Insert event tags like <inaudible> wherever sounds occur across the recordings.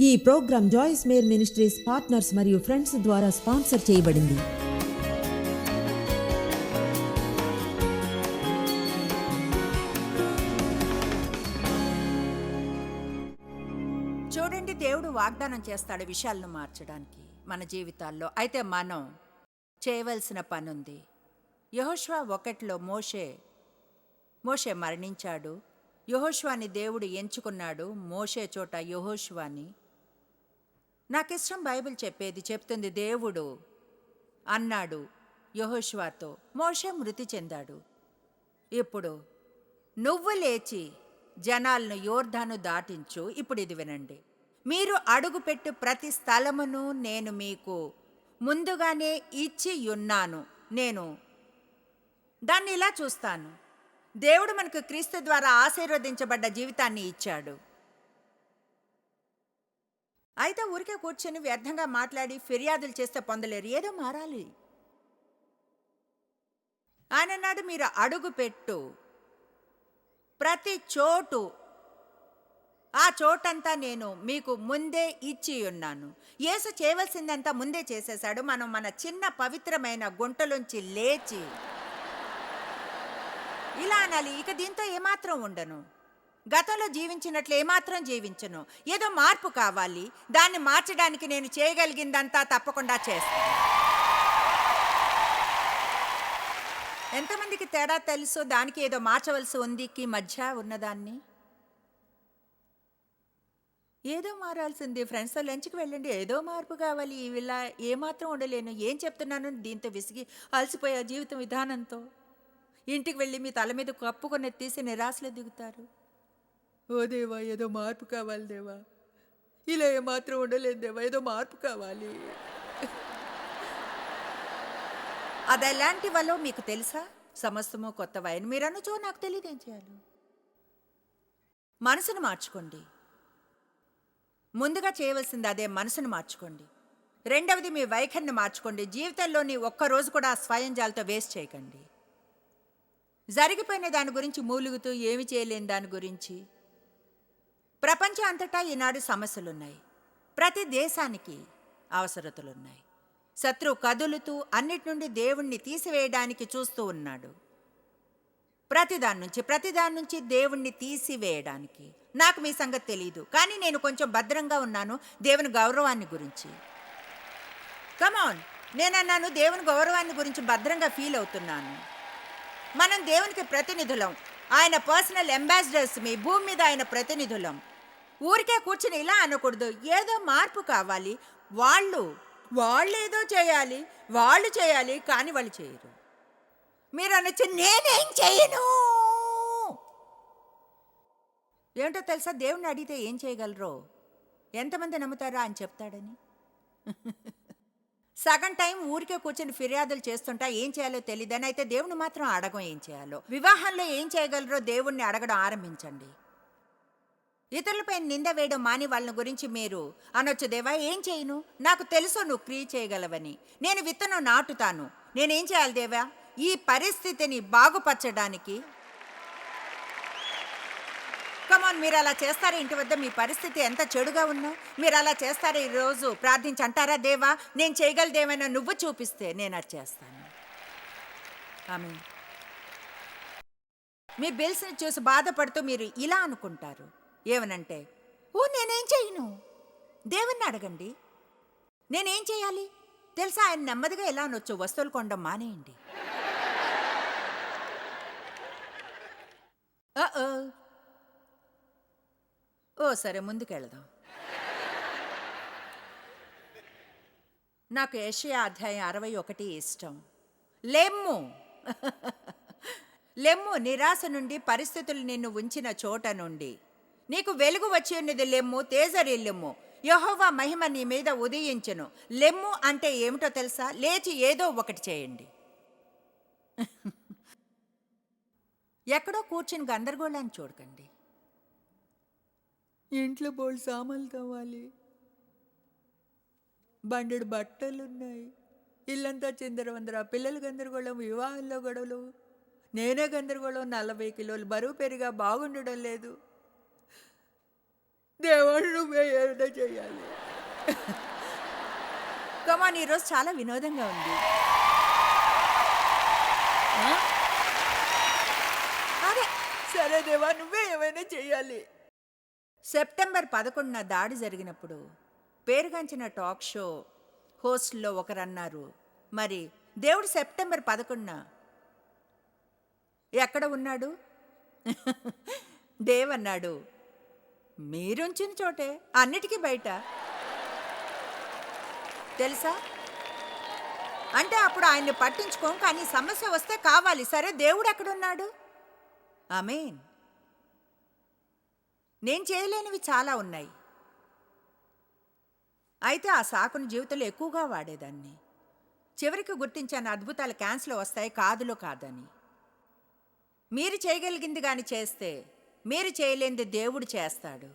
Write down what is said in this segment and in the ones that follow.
ఈ program Joyce Meyer ministries partners మరియు friends ద్వారా స్పాన్సర్ చేయబడింది. చూడండి దేవుడు వాగ్దానం చేస్తాడు విషయాలను మార్చడానికి మన జీవితాల్లో. అయితే మనం చేయవలసిన పని ఉంది యహోష్వా ఒకటిలో మోషే మోషే మరణించాడు. యహోష్వాని దేవుడు ఎంచుకున్నాడు. మోషే చోట యహోష్వాని నాకిష్టం బైబిల్ చెప్పేది చెప్తుంది దేవుడు అన్నాడు యహోష్వాతో. మోషే మృతి చెందాడు. ఇప్పుడు నువ్వు లేచి జనాలను యోర్ధాను దాటించు. ఇప్పుడు ఇది వినండి. మీరు అడుగుపెట్టు ప్రతి స్థలమును నేను మీకు ముందుగానే ఇచ్చి ఉన్నాను నేను దాన్ని ఇలా చూస్తాను. దేవుడు మనకు క్రీస్తు ద్వారా ఆశీర్వదించబడ్డ జీవితాన్ని ఇచ్చాడు. అయితే ఊరికే కూర్చొని వ్యర్థంగా మాట్లాడి ఫిర్యాదులు చేస్తే పొందలేరు. ఏదో మారాలి. ఆయన మీరు అడుగు పెట్టు. ప్రతి చోటు ఆ చోటంతా నేను మీకు ముందే ఇచ్చి ఉన్నాను. యేసు చేయవలసిందంతా ముందే చేసేశాడు. మనం మన చిన్న పవిత్రమైన గుంటలోంచి లేచి ఇలా అనాలి. ఇక దీంతో ఏమాత్రం ఉండను. గతంలో జీవించినట్లు ఏమాత్రం జీవించను. ఏదో మార్పు కావాలి. దాన్ని మార్చడానికి నేను చేయగలిగిందంతా తప్పకుండా చేస్తాను. ఎంతమందికి తేడా తెలుసు? దానికి ఏదో మార్చవలసి ఉందికి మధ్య ఉన్నదాన్ని? ఏదో మారాల్సింది. ఫ్రెండ్స్తో లంచ్కి వెళ్ళండి. ఏదో మార్పు కావాలి. ఇలా ఏమాత్రం ఉండలేను. ఏం చెప్తున్నాను? దీంతో విసిగి అలసిపోయే జీవితం విధానంతో. ఇంటికి వెళ్ళి మీ తల మీద కప్పుకొని తీసి నిరాశలో దిగుతారు. ఓ దేవా ఏదో మార్పు కావాలి దేవా. ఇలా ఏమాత్రం ఉండలేదు దేవా ఏదో మార్పు కావాలి. అది ఎలాంటి వల్ల మీకు తెలుసా? సమస్తము కొత్త వైన్ మీరు అనుచో నాకు తెలియదు ఏం చేయాలి. మనసును మార్చుకోండి. ముందుగా చేయవలసింది అదే మనసును మార్చుకోండి. రెండవది మీ వైఖరిని మార్చుకోండి. జీవితంలోని ఒక్క రోజు కూడా స్వయం జాలతో వేస్ట్ చేయకండి. జరిగిపోయిన దాని గురించి మూలుగుతూ ఏమి చేయలేని దాని గురించి ప్రపంచం అంతటా ఈనాడు సమస్యలున్నాయి. ప్రతి దేశానికి అవసరతలున్నాయి. శత్రువు కదులుతూ అన్నిటి నుండి దేవుణ్ణి తీసివేయడానికి చూస్తూ ఉన్నాడు. ప్రతిదాని నుంచి ప్రతిదాని నుంచి దేవుణ్ణి తీసివేయడానికి. నాకు మీ సంగతి తెలియదు కానీ నేను కొంచెం భద్రంగా ఉన్నాను దేవుని గౌరవాన్ని గురించి. కమాన్ నేనన్నాను దేవుని గౌరవాన్ని గురించి భద్రంగా ఫీల్ అవుతున్నాను. మనం దేవునికి ప్రతినిధులం. ఆయన పర్సనల్ అంబాసిడర్స్ మీ భూమి మీద ఆయన ప్రతినిధులం. ఊరికే కూర్చుని ఇలా అనకూడదు. ఏదో మార్పు కావాలి. వాళ్ళు వాళ్ళు ఏదో చేయాలి వాళ్ళు చేయాలి కానీ వాళ్ళు చేయరు. మీరు అనొచ్చు నేనేం చేయను! ఏమిటో తెలుసా? దేవుణ్ణి అడిగితే ఏం చేయగలరో? ఎంతమంది నమ్ముతారా అని చెప్తాడని. <laughs> సగం టైం ఊరికే కూర్చొని ఫిర్యాదులు చేస్తుంటా ఏం చేయాలో తెలియదని అయితే దేవుని మాత్రం అడగం ఏం చేయాలో. వివాహంలో ఏం చేయగలరో దేవుణ్ణి అడగడం ఆరంభించండి. ఇతరులపై నింద వేయడం మాని వాళ్ళని గురించి మీరు అనొచ్చు దేవా ఏం చేయను? నాకు తెలుసు నువ్వు క్రియ చేయగలవని. నేను విత్తనం నాటుతాను. నేనేం చేయాలి దేవా? ఈ పరిస్థితిని బాగుపరచడానికి. కమాన్ మీరు అలా చేస్తారా? ఇంటి వద్ద మీ పరిస్థితి ఎంత చెడుగా ఉన్నా? మీరు అలా చేస్తారా ఈరోజు ప్రార్థించి అంటారా దేవా? నేను చేయగలదేమైనా నువ్వు చూపిస్తే నేను అది చేస్తాను. ఆమె మీ బిల్స్ని చూసి బాధపడుతూ మీరు ఇలా అనుకుంటారు. ఏమనంటే ఓ నేనేం చేయను? దేవుణ్ణి అడగండి. నేనేం చేయాలి? తెలుసా ఆయన నెమ్మదిగా ఎలా అనొచ్చు వస్తువులు కొనడం మానేయండి. ఓ సరే ముందుకెళదాం. నాకు ఏషియా అధ్యాయం అరవై ఒకటి ఇష్టం. లెమ్ము. <laughs> లెమ్ము నిరాశ నుండి పరిస్థితులు నిన్ను ఉంచిన చోట నుండి. నీకు వెలుగు వచ్చి లెమ్ము తేజరిల్లెమ్ము యహోవా మహిమ నీ మీద ఉదయించను. లెమ్ము అంటే ఏమిటో తెలుసా? లేచి ఏదో ఒకటి చేయండి. <laughs> ఎక్కడో కూర్చుని గందరగోళాన్ని చూడకండి. ఇంట్లో బోల్ సామాన్లు తవ్వాలి. బండెడు బట్టలు ఉన్నాయి ఇల్లంతా చిందరవందర. పిల్లలు గందరగోళం వివాహాల్లో గొడవలు. నేనే గందరగోళం నలభై కిలోలు బరువు పెరిగా బాగుండడం లేదు. దేవుడు నువ్వే ఏమైనా చేయాలి. కమాన్ ఈరోజు చాలా వినోదంగా ఉంది? అదే సరే దేవా నువ్వే ఏమైనా చేయాలి. సెప్టెంబర్ పదకొండున దాడి జరిగినప్పుడు పేరుగాంచిన టాక్ షో హోస్ట్లో ఒకరు అన్నారు మరి దేవుడు సెప్టెంబర్ పదకొండున ఎక్కడ ఉన్నాడు? <laughs> దేవ్ అన్నాడు మీరుంచిన చోటే అన్నిటికీ బయట. తెలుసా? అంటే అప్పుడు ఆయన్ని పట్టించుకోం కానీ సమస్య వస్తే కావాలి. సరే దేవుడు ఎక్కడున్నాడు? ఆమెన్. నేను చేయలేనివి చాలా ఉన్నాయి. అయితే ఆ సాకును జీవితంలో ఎక్కువగా వాడేదాన్ని. చివరికి గుర్తించాను అద్భుతాలు క్యాన్సిల్ వస్తాయి కాదులో కాదని. మీరు చేయగలిగింది కానీ చేస్తే మీరు చేయలేనిది దేవుడు చేస్తాడు.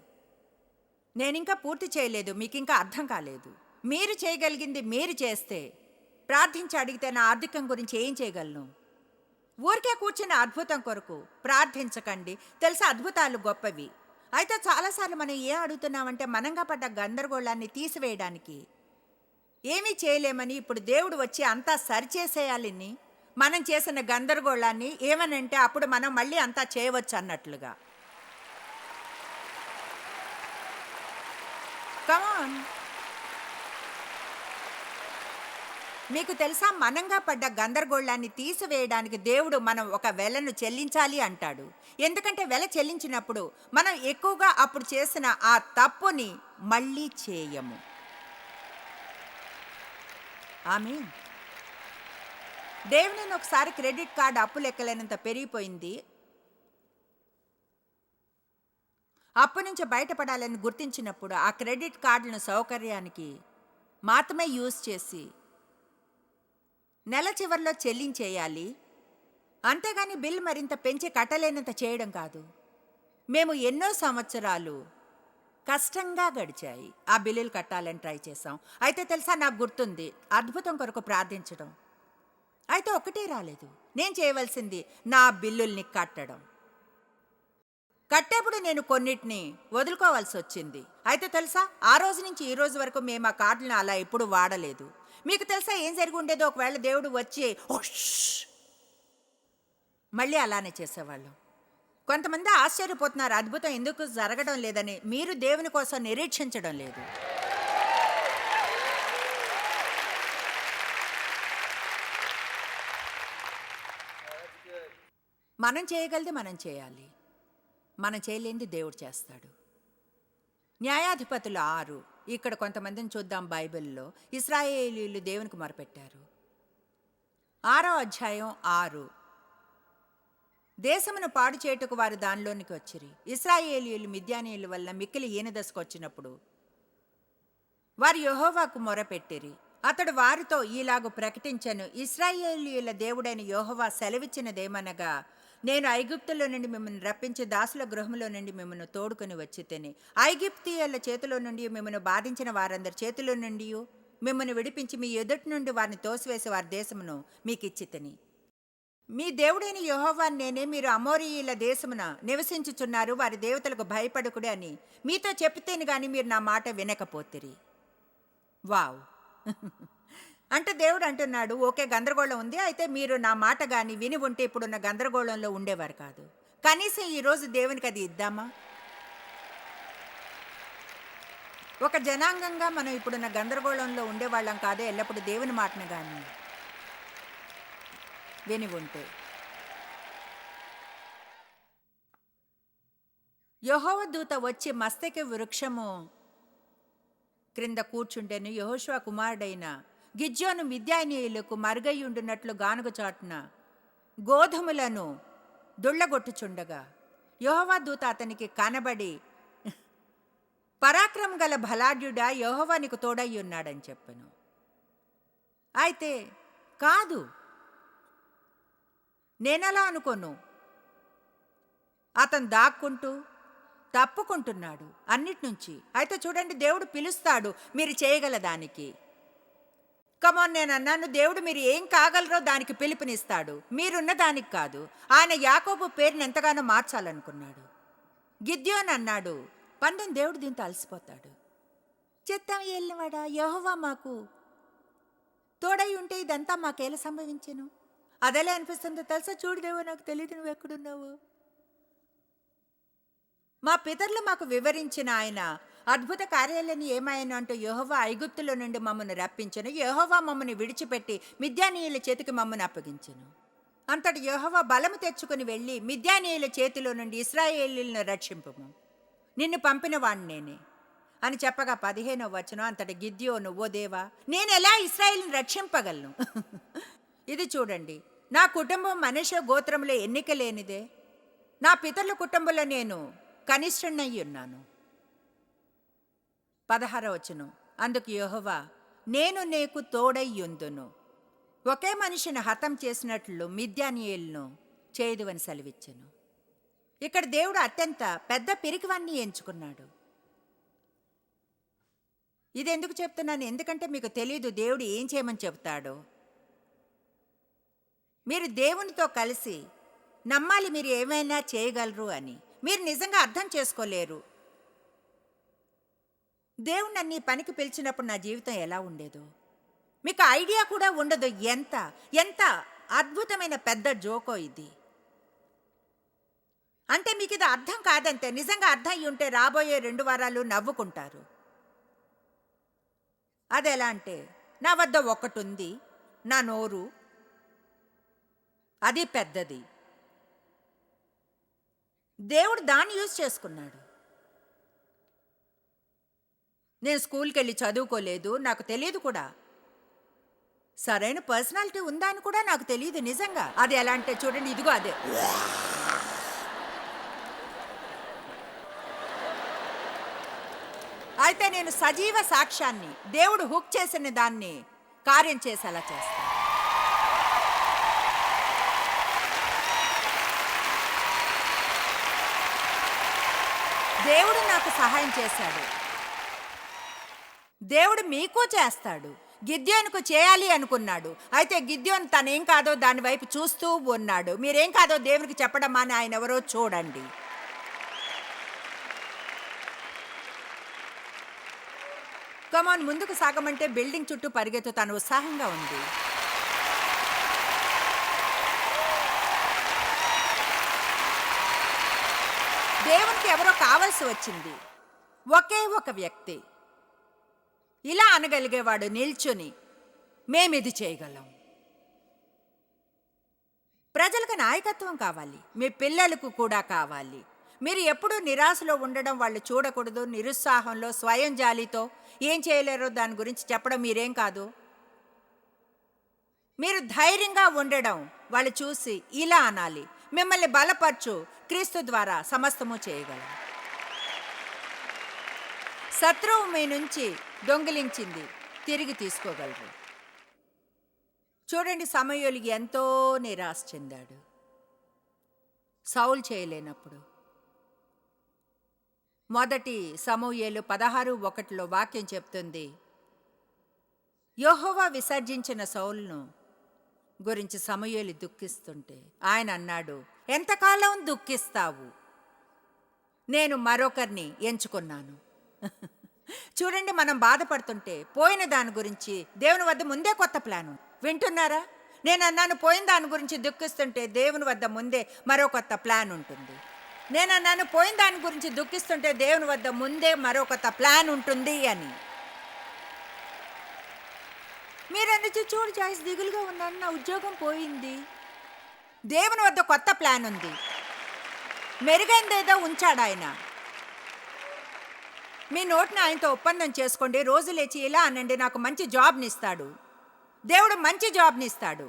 నేనింకా పూర్తి చేయలేదు మీకు ఇంకా అర్థం కాలేదు. మీరు చేయగలిగింది మీరు చేస్తే ప్రార్థించి అడిగితే నా ఆర్థికం గురించి ఏం చేయగలను? ఊరికే కూర్చున్న అద్భుతం కొరకు ప్రార్థించకండి. తెలుసా అద్భుతాలు గొప్పవి. అయితే చాలాసార్లు మనం ఏం అడుగుతున్నామంటే మనంగా పడ్డ గందరగోళాన్ని తీసివేయడానికి. ఏమీ చేయలేమని ఇప్పుడు దేవుడు వచ్చి అంతా సరిచేసేయాలని మనం చేసిన గందరగోళాన్ని ఏమనంటే అప్పుడు మనం మళ్ళీ అంతా చేయవచ్చు అన్నట్లుగా. కమాన్ మీకు తెలుసా మనంగా పడ్డ గందరగోళాన్ని తీసివేయడానికి దేవుడు మనం ఒక వెలను చెల్లించాలి అంటాడు. ఎందుకంటే వెల చెల్లించినప్పుడు మనం ఎక్కువగా అప్పుడు చేసిన ఆ తప్పుని మళ్ళీ చేయము. ఆమె దేవుని ఒకసారి క్రెడిట్ కార్డు అప్పు లెక్కలేనంత పెరిగిపోయింది. అప్పు నుంచి బయటపడాలని గుర్తించినప్పుడు ఆ క్రెడిట్ కార్డులను సౌకర్యానికి మాత్రమే యూజ్ చేసి నెల చివరిలో చెల్లించేయాలి. అంతేగాని బిల్ మరింత పెంచి కట్టలేనంత చేయడం కాదు. మేము ఎన్నో సంవత్సరాలు కష్టంగా గడిచాయి. ఆ బిల్లులు కట్టాలని ట్రై చేసాం అయితే తెలుసా నాకు గుర్తుంది. అద్భుతం కొరకు ప్రార్థించడం. అయితే ఒకటే రాలేదు. నేను చేయవలసింది నా బిల్లుల్ని కట్టడం. కట్టేప్పుడు నేను కొన్నిటిని వదులుకోవాల్సి వచ్చింది అయితే తెలుసా? ఆ రోజు నుంచి ఈ రోజు వరకు మేము ఆ కార్డులను అలా ఎప్పుడు వాడలేదు. మీకు తెలుసా ఏం జరిగి ఉండేదో ఒకవేళ దేవుడు వచ్చి మళ్ళీ అలానే చేసేవాళ్ళం. కొంతమంది ఆశ్చర్యపోతున్నారు. అద్భుతం ఎందుకు జరగడం లేదని. మీరు దేవుని కోసం నిరీక్షించడం లేదు. మనం చేయగలిది మనం చేయాలి. మనం చేయలేంది దేవుడు చేస్తాడు. న్యాయాధిపతులు ఆరు. ఇక్కడ కొంతమందిని చూద్దాం బైబిల్లో. ఇస్రాయేలీలు దేవునికి మొరపెట్టారు. ఆరో అధ్యాయం ఆరు. దేశమును పాడు చేయుటకు వారు దానిలోనికి వచ్చిరి. ఇస్రాయేలీయులు మిద్యానీయుల వల్ల మిక్కిలి ఈనదశకు వచ్చినప్పుడు వారు యహోవాకు మొరపెట్టిరి. అతడు వారితో ఈలాగు ప్రకటించను. ఇస్రాయేలీయుల దేవుడైన యోహోవా సెలవిచ్చినదేమనగా నేను ఐగుప్తులో నుండి మిమ్మల్ని రప్పించి దాసుల గృహంలో నుండి మిమ్మల్ని తోడుకొని వచ్చి తిని ఐగుప్తీయుల చేతిలో నుండి మిమ్మల్ని బాధించిన వారందరి చేతిలో నుండి మిమ్మల్ని విడిపించి మీ ఎదుటి నుండి వారిని తోసివేసి వారి దేశమును మీకు ఇచ్చి తిని మీ దేవుడైన యెహోవాను నేనే మీరు అమోరియుల దేశమున నివసించుచున్నారు వారి దేవతలకు భయపడకుడే అని. మీతో చెప్తేను కానీ మీరు నా మాట వినకపోతిరి. వావ్. అంటే దేవుడు అంటున్నాడు ఓకే గందరగోళం ఉంది. అయితే మీరు నా మాట కానీ విని ఉంటే ఇప్పుడున్న గందరగోళంలో ఉండేవారు కాదు. కనీసం ఈరోజు దేవునికి అది ఇద్దామా? ఒక జనాంగంగా మనం ఇప్పుడున్న గందరగోళంలో ఉండేవాళ్ళం కాదే ఎల్లప్పుడూ దేవుని మాటను కానీ విని ఉంటే. యహోవ దూత వచ్చి మస్తకి వృక్షము క్రింద కూర్చుంటేను యహోషువ కుమారుడైన గిజ్జోను మిద్యానీయులకు మరుగయ్యుండునట్లు గానుగచాటున గోధుమలను దుళ్ళగొట్టుచుండగా యోహవా దూత అతనికి కనబడి పరాక్రమం గల బలాఢ్యుడా యహోవా నీకు ఉన్నాడని చెప్పను. అయితే కాదు నేనలా అనుకోను. అతను దాక్కుంటూ తప్పుకుంటున్నాడు అన్నిటి నుంచి అయితే చూడండి దేవుడు పిలుస్తాడు మీరు చేయగల దానికి. కమోన్ నేను అన్నాను దేవుడు మీరు ఏం కాగలరో దానికి పిలుపునిస్తాడు. మీరున్న దానికి కాదు. ఆయన యాకోబు పేరుని ఎంతగానో మార్చాలనుకున్నాడు. గిద్యోన్ అన్నాడు పందెం దేవుడు దీంతో అలసిపోతాడు. చిత్తం వెళ్ళినవాడా యహోవా మాకు తోడై ఉంటే ఇదంతా మాకేలా సంభవించను? అదెలా అనిపిస్తుందో తెలుసా? చూడుదేవో నాకు తెలియదు నువ్వు ఎక్కడున్నావు? మా పితరులు మాకు వివరించిన ఆయన అద్భుత కార్యాలను ఏమాయను అంటూ యహోవా ఐగుప్తుల నుండి మమ్మను రప్పించను. యహోవా మమ్మల్ని విడిచిపెట్టి మిద్యానీయుల చేతికి మమ్మను అప్పగించను. అంతటి యహోవా బలము తెచ్చుకుని వెళ్ళి మిద్యానీయుల చేతిలో నుండి ఇస్రాయేలీలను రక్షింపము. నిన్ను పంపిన వాణ్ణి నేనే. అని చెప్పగా పదిహేనో వచనం అంతటి గిద్యోను ఓ దేవా నేను ఎలా ఇస్రాయిల్ని రక్షింపగలను? <laughs> ఇది చూడండి నా కుటుంబం మనిషి గోత్రంలో ఎన్నిక లేనిదే. నా పితరుల కుటుంబంలో నేను కనిష్ఠున్నయ్యి పదహారవచనం అందుకు యోహవా నేను నీకు తోడయ్యుందును. ఒకే మనిషిని హతం చేసినట్లు మిద్యానియేలును చేయదువని సెలవిచ్చెను. ఇక్కడ దేవుడు అత్యంత పెద్ద పిరికివన్నీ ఎంచుకున్నాడు. ఇది ఎందుకు చెప్తున్నాను? ఎందుకంటే మీకు తెలియదు దేవుడు ఏం చేయమని చెప్తాడో. మీరు దేవునితో కలిసి నమ్మాలి మీరు ఏమైనా చేయగలరు అని. మీరు నిజంగా అర్థం చేసుకోలేరు. దేవుడు నన్ను ఈ పనికి పిలిచినప్పుడు నా జీవితం ఎలా ఉండేదో? మీకు ఐడియా కూడా ఉండదు. ఎంత? ఎంత అద్భుతమైన పెద్ద జోకో ఇది. అంటే మీకు ఇది అర్థం కాదంతే. నిజంగా అర్థం అయి ఉంటే రాబోయే రెండు వారాలు నవ్వుకుంటారు. అది ఎలా అంటే నా వద్ద ఒకటి ఉంది నా నోరు అది పెద్దది. దేవుడు దాన్ని యూజ్ చేసుకున్నాడు. నేను స్కూల్కి వెళ్ళి చదువుకోలేదు నాకు తెలియదు కూడా. సరైన పర్సనాలిటీ ఉందా అని కూడా నాకు తెలియదు నిజంగా. అది ఎలా అంటే చూడండి ఇదిగో అదే. అయితే నేను సజీవ సాక్ష్యాన్ని దేవుడు హుక్ చేసిన దాన్ని కార్యం చేసేలా చేస్తాను. దేవుడు నాకు సహాయం చేశాడు. దేవుడు మీకు చేస్తాడు. గిద్యోనుకు చేయాలి అనుకున్నాడు. అయితే గిద్యోన్ తనేం కాదో దాని వైపు చూస్తూ ఉన్నాడు. మీరేం కాదో దేవునికి చెప్పడం అని ఆయన ఎవరో చూడండి. కమాన్ ముందుకు సాగమంటే బిల్డింగ్ చుట్టూ పరిగెత్తు తను ఉత్సాహంగా ఉంది. దేవునికి ఎవరో కావలసి వచ్చింది. ఒకే ఒక వ్యక్తి. ఇలా అనగలిగేవాడు నిల్చుని మేమిది చేయగలం. ప్రజలకు నాయకత్వం కావాలి మీ పిల్లలకు కూడా కావాలి. మీరు ఎప్పుడూ నిరాశలో ఉండడం వాళ్ళు చూడకూడదు నిరుత్సాహంలో స్వయం జాలితో ఏం చేయలేరో దాని గురించి చెప్పడం మీరేం కాదు. మీరు ధైర్యంగా ఉండడం వాళ్ళు చూసి ఇలా అనాలి. మిమ్మల్ని బలపరచు క్రీస్తు ద్వారా సమస్తము చేయగలం. శత్రువు మీ నుంచి దొంగిలించింది. తిరిగి తీసుకోగలరు. చూడండి సమయోలిగి ఎంతో నిరాశ చెందాడు. సౌలు చేయలేనప్పుడు. మొదటి సమూయేలు పదహారు ఒకటిలో వాక్యం చెప్తుంది. యోహోవా విసర్జించిన సౌల్ను గురించి సమూయేలు దుఃఖిస్తుంటే ఆయన అన్నాడు ఎంతకాలం దుఃఖిస్తావు? నేను మరొకరిని ఎంచుకున్నాను. చూడండి మనం బాధపడుతుంటే పోయిన దాని గురించి దేవుని వద్ద ముందే కొత్త ప్లాన్. వింటున్నారా? నేను అన్నాను పోయిన దాని గురించి దుఃఖిస్తుంటే దేవుని వద్ద ముందే మరో కొత్త ప్లాన్ ఉంటుంది. నేను అన్నాను పోయిన దాని గురించి దుఃఖిస్తుంటే దేవుని వద్ద ముందే మరో కొత్త ప్లాన్ ఉంటుంది అని. మీరందుకు చూడు చాయిస్ దిగులుగా ఉన్నాను నా ఉద్యోగం పోయింది. దేవుని వద్ద కొత్త ప్లాన్ ఉంది. మెరుగైందేదో ఉంచాడు ఆయన. మీ నోటిని ఆయనతో ఒప్పందం చేసుకోండి రోజు లేచి ఇలా అనండి నాకు మంచి జాబ్నిస్తాడు. దేవుడు మంచి జాబ్నిస్తాడు.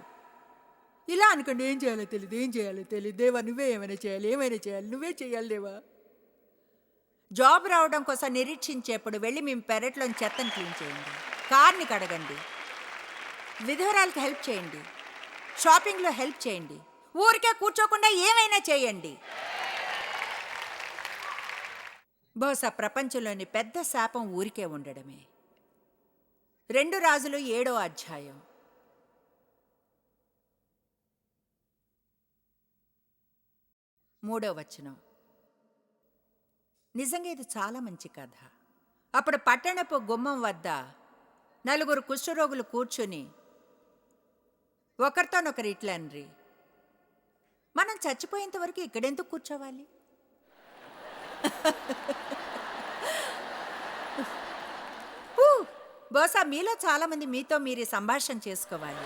ఇలా అనుకోండి ఏం చేయాలో తెలియదు ఏం చేయాలో తెలియదు దేవా నువ్వే ఏమైనా చేయాలి ఏమైనా చేయాలి నువ్వే చేయాలి దేవా. జాబ్ రావడం కోసం నిరీక్షించేప్పుడు వెళ్ళి మేము పెరట్లోని చెత్తను క్లీన్ చేయండి కార్ని కడగండి విధవరాలకు హెల్ప్ చేయండి షాపింగ్లో హెల్ప్ చేయండి ఊరికే కూర్చోకుండా ఏమైనా చేయండి. బహుశా ప్రపంచంలోని పెద్ద శాపం ఊరికే ఉండడమే. రెండు రాజులు ఏడో అధ్యాయం. మూడో వచనం. నిజంగా ఇది చాలా మంచి కథ. అప్పుడు పట్టణపు గుమ్మం వద్ద నలుగురు కుష్ఠరోగులు కూర్చుని ఒకరితోనొకరు ఇట్లన్రి మనం చచ్చిపోయేంత వరకు ఇక్కడెందుకు కూర్చోవాలి? బహుశా మీలో చాలామంది మీతో మీరు సంభాషణ చేసుకోవాలి.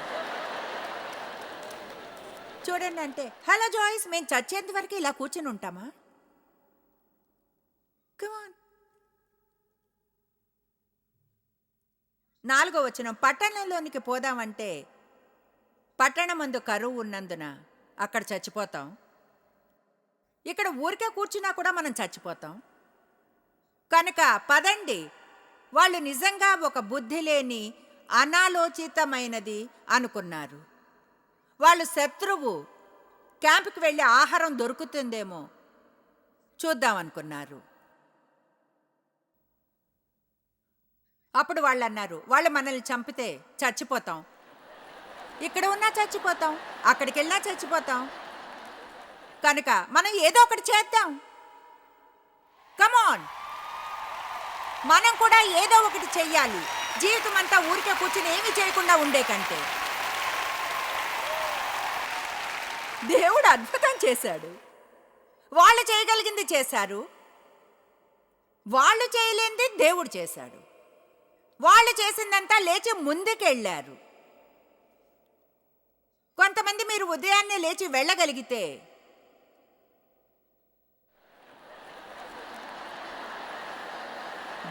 చూడండి అంటే హలో జాయిస్ మేము చచ్చేంత వరకు ఇలా కూర్చుని ఉంటామా? కమాన్ నాలుగో వచనం పట్టణంలోనికి పోదామంటే పట్టణం మందు కరువు ఉన్నందున అక్కడ చచ్చిపోతాం. ఇక్కడ ఊరికే కూర్చున్నా కూడా మనం చచ్చిపోతాం. కనుక పదండి. వాళ్ళు నిజంగా ఒక బుద్ధి లేని అనాలోచితమైనది అనుకున్నారు. వాళ్ళు శత్రువు. క్యాంపుకి వెళ్ళి ఆహారం దొరుకుతుందేమో చూద్దామనుకున్నారు అప్పుడు వాళ్ళు అన్నారు వాళ్ళు మనల్ని చంపితే చచ్చిపోతాం. ఇక్కడ ఉన్నా చచ్చిపోతాం అక్కడికి వెళ్ళినా చచ్చిపోతాం. కనుక మనం ఏదో ఒకటి చేద్దాం. కమాన్ మనం కూడా ఏదో ఒకటి చెయ్యాలి. జీవితం అంతా ఊరికే కూర్చుని ఏమి చేయకుండా ఉండే కంటే. దేవుడు అద్భుతం చేశాడు. వాళ్ళు చేయగలిగింది చేశారు. వాళ్ళు చేయలేంది దేవుడు చేశాడు. వాళ్ళు చేసిందంతా లేచి ముందుకెళ్ళారు. కొంతమంది మీరు ఉదయాన్నే లేచి వెళ్ళగలిగితే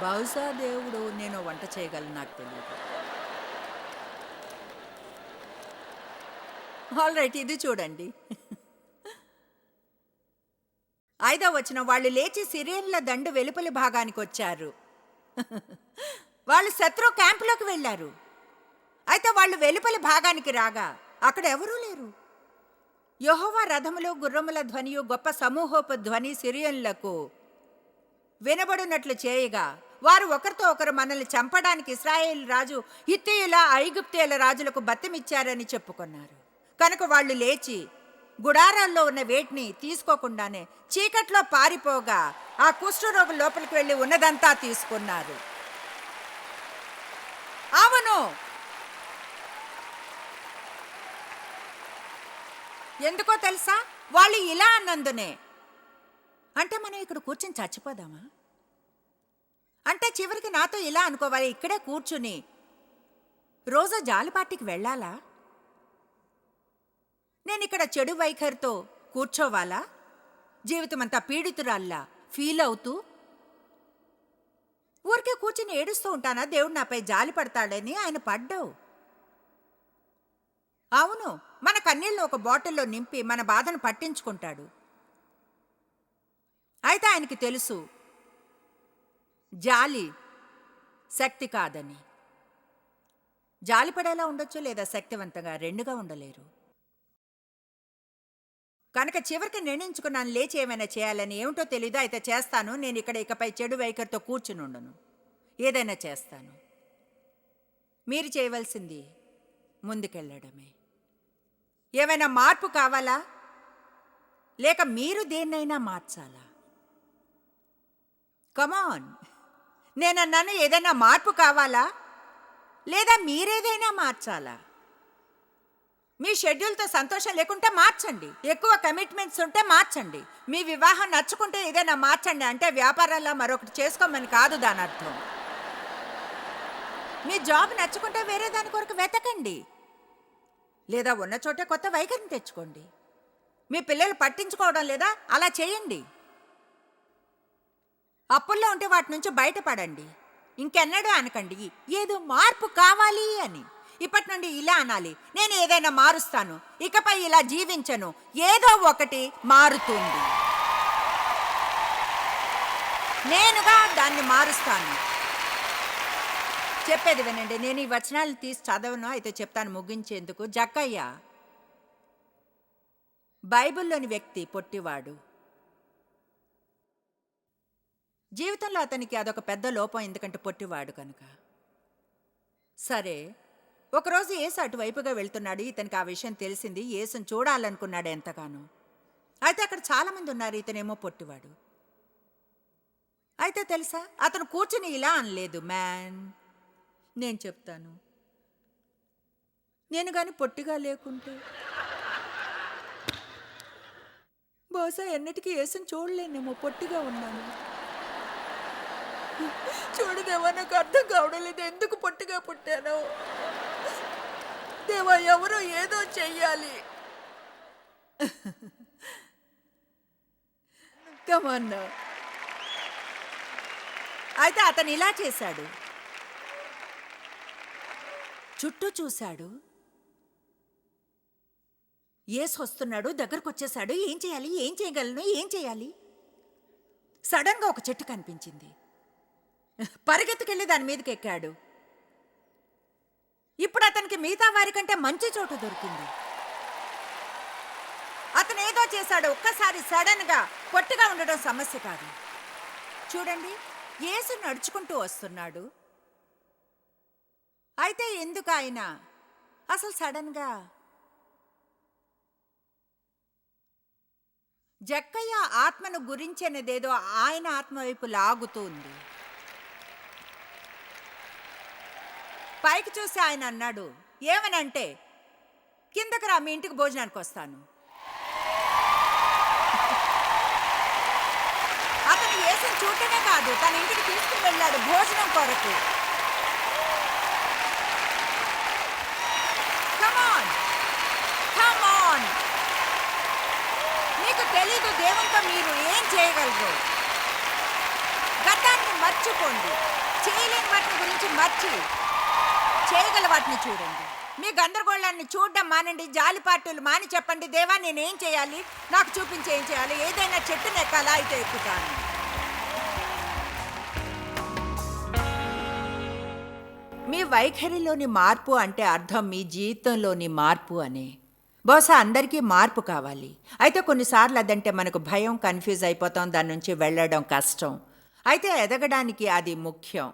బహుశా దేవుడు నేను వంట చేయగలను నాకు తెలియదు. ఆల్ రైట్ ఇది చూడండి. ఐదో వచ్చిన వాళ్ళు లేచి సిరియన్ల దండు వెలుపలి భాగానికి వచ్చారు. వాళ్ళు శత్రు క్యాంపులోకి వెళ్ళారు. అయితే వాళ్ళు వెలుపలి భాగానికి రాగా అక్కడ ఎవరూ లేరు. యెహోవా రథములు గుర్రముల ధ్వనియు గొప్ప సమూహోప ధ్వని సిరియన్లకు వినబడినట్లు చేయగా వారు ఒకరితో ఒకరు మనల్ని చంపడానికి ఇస్రాయేల్ రాజు హిత్తేయుల ఐగుప్తేయుల రాజులకు బత్తమిచ్చారని చెప్పుకున్నారు. కనుక వాళ్ళు లేచి గుడారాల్లో ఉన్న వేటిని తీసుకోకుండానే చీకట్లో పారిపోగా ఆ కుష్ఠరోగు లోపలికి వెళ్ళి ఉన్నదంతా తీసుకున్నారు. అవును. ఎందుకో తెలుసా? వాళ్ళు ఇలా అన్నందునే. అంటే మనం ఇక్కడ కూర్చొని చచ్చిపోదామా? అంటే చివరికి నాతో ఇలా అనుకోవాలి ఇక్కడే కూర్చుని. రోజా జాలిపాటికి వెళ్ళాలా? నేను ఇక్కడ చెడు వైఖరితో కూర్చోవాలా? జీవితమంతా పీడితురాల్లా ఫీల్ అవుతూ? ఊరికే కూర్చుని ఏడుస్తూ ఉంటానా? దేవుడు నాపై జాలి పడతాడని ఆయన పడ్డావు. అవును మన కన్నీళ్ళు ఒక బాటిల్లో నింపి మన బాధను పట్టించుకుంటాడు. అయితే ఆయనకి తెలుసు జాలి శక్తి కాదని. జాలిపడేలా ఉండొచ్చు లేదా శక్తివంతంగా రెండుగా ఉండలేరు. కనుక చివరికి నిర్ణయించుకున్నాను లేచి ఏమైనా చేయాలని ఏమిటో తెలీదు? అయితే చేస్తాను. నేను ఇక్కడ ఇకపై చెడు వైఖరితో కూర్చుని ఉండను. ఏదైనా చేస్తాను. మీరు చేయవలసింది ముందుకెళ్ళడమే. ఏమైనా మార్పు కావాలా? లేక మీరు దేన్నైనా మార్చాలా? కమాన్ నేనన్నాను ఏదైనా మార్పు కావాలా? లేదా మీరేదైనా మార్చాలా? మీ షెడ్యూల్తో సంతోషం లేకుంటే మార్చండి. ఎక్కువ కమిట్మెంట్స్ ఉంటే మార్చండి. మీ వివాహం నచ్చుకుంటే ఏదైనా మార్చండి. అంటే వ్యాపారాల్లో మరొకటి చేసుకోమని కాదు దాని అర్థం. మీ జాబ్ నచ్చుకుంటే వేరే దాని కొరకు వెతకండి. లేదా ఉన్న చోటే కొత్త వైఖరిని తెచ్చుకోండి. మీ పిల్లలు పట్టించుకోవడం లేదా అలా చేయండి. అప్పుల్లో ఉంటే వాటి నుంచి బయటపడండి. ఇంకెన్నడూ అనకండి. ఏదో మార్పు కావాలి అని. ఇప్పటి నుండి ఇలా అనాలి. నేను ఏదైనా మారుస్తాను. ఇకపై ఇలా జీవించను. ఏదో ఒకటి మారుతుంది. నేనుగా దాన్ని మారుస్తాను. చెప్పేది వినండి. నేను ఈ వచనాలు తీసి చదవను. అయితే చెప్తాను ముగించేందుకు. జక్కయ్య బైబిల్లోని వ్యక్తి పొట్టివాడు. జీవితంలో అతనికి అదొక పెద్ద లోపం ఎందుకంటే పొట్టివాడు కనుక. సరే ఒకరోజు ఏసు అటువైపుగా వెళ్తున్నాడు. ఇతనికి ఆ విషయం తెలిసింది. ఏసును చూడాలనుకున్నాడు ఎంతగానో. అయితే అక్కడ చాలామంది ఉన్నారు. ఇతనేమో పొట్టివాడు. అయితే తెలుసా? అతను కూర్చుని ఇలా అనలేదు. మ్యాన్ నేను చెప్తాను. నేను కానీ పొట్టిగా లేకుంటే బహుశా ఎన్నటికీ వేసుని చూడలేనేమో. పొట్టిగా ఉన్నాను. చూడదేవా నాకు అర్థం కావడం లేదు ఎందుకు పొట్టిగా పుట్టాను. దేవా ఎవరో ఏదో చెయ్యాలి. కమన్నా అయితే అతను ఇలా చేశాడు. చుట్టూ చూశాడు. ఏసు వస్తున్నాడు దగ్గరకు వచ్చేసాడు ఏం చేయాలి? ఏం చేయగలను? ఏం చేయాలి? సడన్గా ఒక చెట్టు కనిపించింది. పరిగెత్తుకెళ్ళి దాని మీదకి ఎక్కాడు ఇప్పుడు అతనికి మిగతా వారికంటే మంచి చోటు దొరికింది. అతను ఏదో చేశాడు ఒక్కసారి సడన్గా పొట్టిగా ఉండడం సమస్య కాదు. చూడండి యేసు నడుచుకుంటూ వస్తున్నాడు. అయితే ఎందుకు ఆయన? అసలు సడన్గా జక్కయ్య ఆత్మను గురించినదేదో ఆయన ఆత్మ వైపు లాగుతుంది పైకి చూసి ఆయన అన్నాడు ఏమనంటే కిందకి రా మీ ఇంటికి భోజనానికి వస్తాను. అతను వేసిన చూడటమే కాదు తన ఇంటికి తీసుకుని వెళ్ళాడు భోజనం కొరకు. కమాన్ కమాన్ మీకు తెలీదు దేవునితో మీరు ఏం చేయగలరు? గతాన్ని మర్చిపోండి. చేయలేని వాటిని గురించి మర్చి చేయగల వాటిని చూడండి. మీ గందరగోళాన్ని చూడడం మానండి జాలి పార్టీలు మాని చెప్పండి. దేవా నేనేం చేయాలి? నాకు చూపించి ఏం చేయాలి? ఏదైనా చెట్టును ఎక్కాలా అయితే ఎక్కుతాను. మీ వైఖరిలోని మార్పు అంటే అర్థం మీ జీవితంలోని మార్పు అనే. బహుశా అందరికీ మార్పు కావాలి. అయితే కొన్నిసార్లు అదంటే మనకు భయం కన్ఫ్యూజ్ అయిపోతాం దాని నుంచి వెళ్ళడం కష్టం. అయితే ఎదగడానికి అది ముఖ్యం.